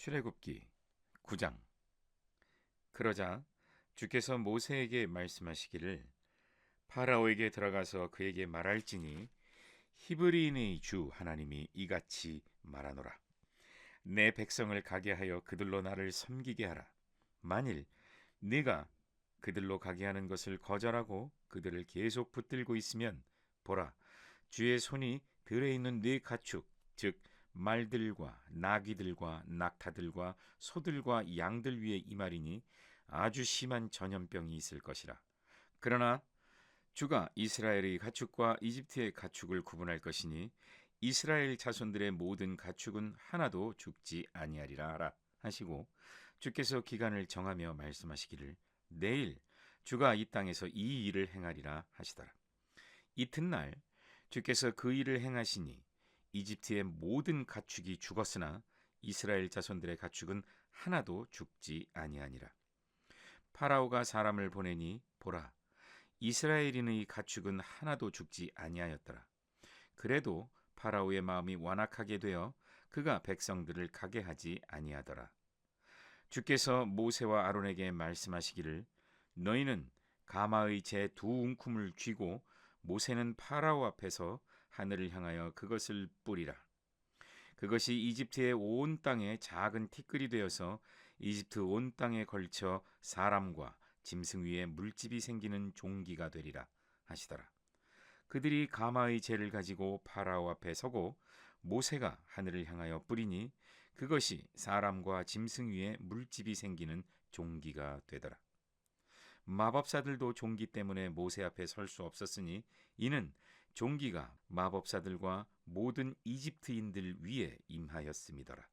출애굽기 9장. 그러자 주께서 모세에게 말씀하시기를 파라오에게 들어가서 그에게 말할지니 히브리인의 주 하나님이 이같이 말하노라. 내 백성을 가게 하여 그들로 나를 섬기게 하라. 만일 네가 그들로 가게 하는 것을 거절하고 그들을 계속 붙들고 있으면 보라 주의 손이 들에 있는 네 가축 즉 말들과 나귀들과 낙타들과 소들과 양들 위에 이말이니 아주 심한 전염병이 있을 것이라. 그러나 주가 이스라엘의 가축과 이집트의 가축을 구분할 것이니 이스라엘 자손들의 모든 가축은 하나도 죽지 아니하리라 하라 하시고 주께서 기간을 정하며 말씀하시기를 내일 주가 이 땅에서 이 일을 행하리라 하시더라. 이튿날 주께서 그 일을 행하시니 이집트의 모든 가축이 죽었으나 이스라엘 자손들의 가축은 하나도 죽지 아니하니라. 파라오가 사람을 보내니 보라 이스라엘인의 가축은 하나도 죽지 아니하였더라. 그래도 파라오의 마음이 완악하게 되어 그가 백성들을 가게 하지 아니하더라. 주께서 모세와 아론에게 말씀하시기를 너희는 가마의 제 두 웅큼을 쥐고 모세는 파라오 앞에서 하늘을 향하여 그것을 뿌리라. 그것이 이집트의 온 땅에 작은 티끌이 되어서 이집트 온 땅에 걸쳐 사람과 짐승 위에 물집이 생기는 종기가 되리라 하시더라. 그들이 가마의 재를 가지고 파라오 앞에 서고 모세가 하늘을 향하여 뿌리니 그것이 사람과 짐승 위에 물집이 생기는 종기가 되더라. 마법사들도 종기 때문에 모세 앞에 설 수 없었으니 이는 종기가 마법사들과 모든 이집트인들 위에 임하였음이더라.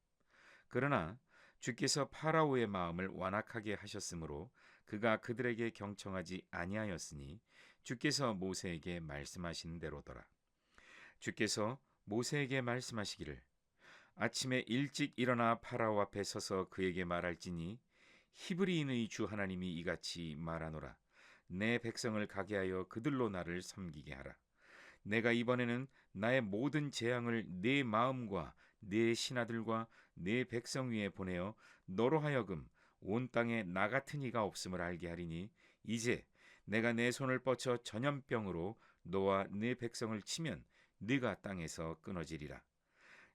그러나 주께서 파라오의 마음을 완악하게 하셨으므로 그가 그들에게 경청하지 아니하였으니 주께서 모세에게 말씀하신 대로더라. 주께서 모세에게 말씀하시기를 아침에 일찍 일어나 파라오 앞에 서서 그에게 말할지니 히브리인의 주 하나님이 이같이 말하노라. 내 백성을 가게 하여 그들로 나를 섬기게 하라. 내가 이번에는 나의 모든 재앙을 내 마음과 내 신하들과 내 백성 위에 보내어 너로 하여금 온 땅에 나 같은 이가 없음을 알게 하리니 이제 내가 내 손을 뻗쳐 전염병으로 너와 내 백성을 치면 네가 땅에서 끊어지리라.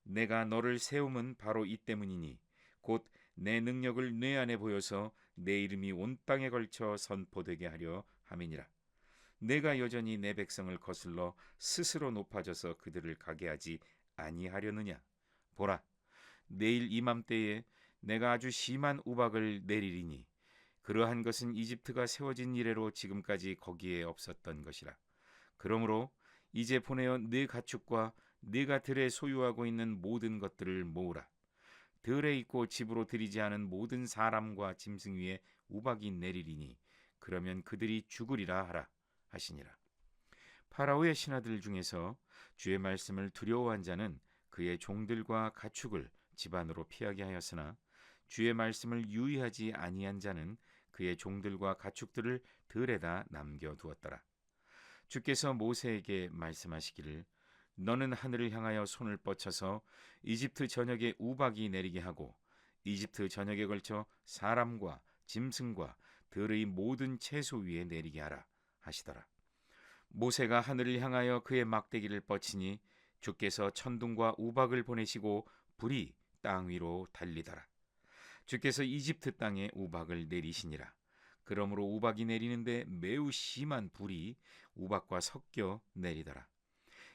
내가 너를 세움은 바로 이 때문이니 곧 내 능력을 뇌 안에 보여서 내 이름이 온 땅에 걸쳐 선포되게 하려 함이니라. 내가 여전히 내 백성을 거슬러 스스로 높아져서 그들을 가게 하지 아니하려느냐? 보라, 내일 이맘때에 내가 아주 심한 우박을 내리리니 그러한 것은 이집트가 세워진 이래로 지금까지 거기에 없었던 것이라. 그러므로 이제 보내어 네 가축과 네가 들에 소유하고 있는 모든 것들을 모으라. 들에 있고 집으로 들이지 않은 모든 사람과 짐승 위에 우박이 내리리니 그러면 그들이 죽으리라 하라 하시니라. 파라오의 신하들 중에서 주의 말씀을 두려워한 자는 그의 종들과 가축을 집안으로 피하게 하였으나 주의 말씀을 유의하지 아니한 자는 그의 종들과 가축들을 들에다 남겨 두었더라. 주께서 모세에게 말씀하시기를 너는 하늘을 향하여 손을 뻗쳐서 이집트 전역에 우박이 내리게 하고 이집트 전역에 걸쳐 사람과 짐승과 들의 모든 채소 위에 내리게 하라 하시더라. 모세가 하늘을 향하여 그의 막대기를 뻗치니 주께서 천둥과 우박을 보내시고 불이 땅 위로 달리더라. 주께서 이집트 땅에 우박을 내리시니라. 그러므로 우박이 내리는데 매우 심한 불이 우박과 섞여 내리더라.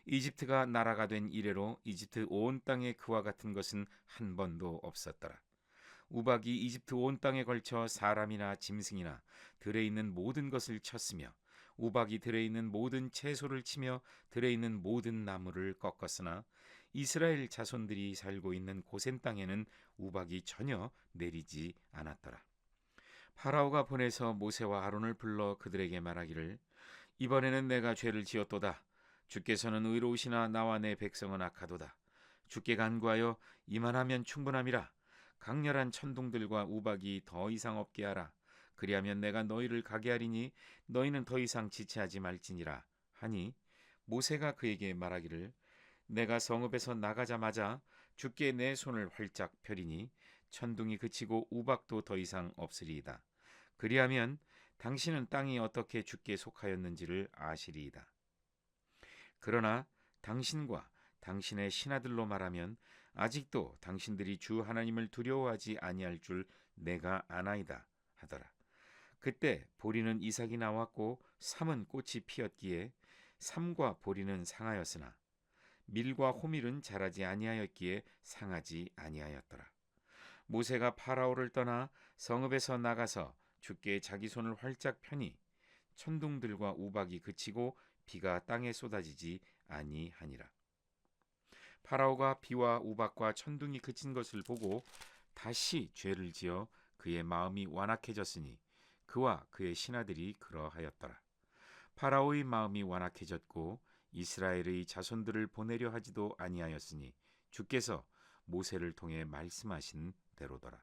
이집트가 나라가 된 이래로 이집트 온 땅에 그와 같은 것은 한 번도 없었더라. 우박이 이집트 온 땅에 걸쳐 사람이나 짐승이나 들에 있는 모든 것을 쳤으며 우박이 들에 있는 모든 채소를 치며 들에 있는 모든 나무를 꺾었으나 이스라엘 자손들이 살고 있는 고센 땅에는 우박이 전혀 내리지 않았더라. 파라오가 보내서 모세와 아론을 불러 그들에게 말하기를 이번에는 내가 죄를 지었도다. 주께서는 의로우시나 나와 내 백성은 악하도다. 주께 간구하여 이만하면 충분함이라. 강렬한 천둥들과 우박이 더 이상 없게 하라. 그리하면 내가 너희를 가게 하리니 너희는 더 이상 지체하지 말지니라. 하니 모세가 그에게 말하기를 내가 성읍에서 나가자마자 주께 내 손을 활짝 펴리니 천둥이 그치고 우박도 더 이상 없으리이다. 그리하면 당신은 땅이 어떻게 주께 속하였는지를 아시리이다. 그러나 당신과 당신의 신하들로 말하면 아직도 당신들이 주 하나님을 두려워하지 아니할 줄 내가 아나이다 하더라. 그때 보리는 이삭이 나왔고 삼은 꽃이 피었기에 삼과 보리는 상하였으나 밀과 호밀은 자라지 아니하였기에 상하지 아니하였더라. 모세가 파라오를 떠나 성읍에서 나가서 주께 자기 손을 활짝 펴니 천둥들과 우박이 그치고 비가 땅에 쏟아지지 아니하니라. 파라오가 비와 우박과 천둥이 그친 것을 보고 다시 죄를 지어 그의 마음이 완악해졌으니 그와 그의 신하들이 그러하였더라. 파라오의 마음이 완악해졌고 이스라엘의 자손들을 보내려 하지도 아니하였으니 주께서 모세를 통해 말씀하신 대로더라.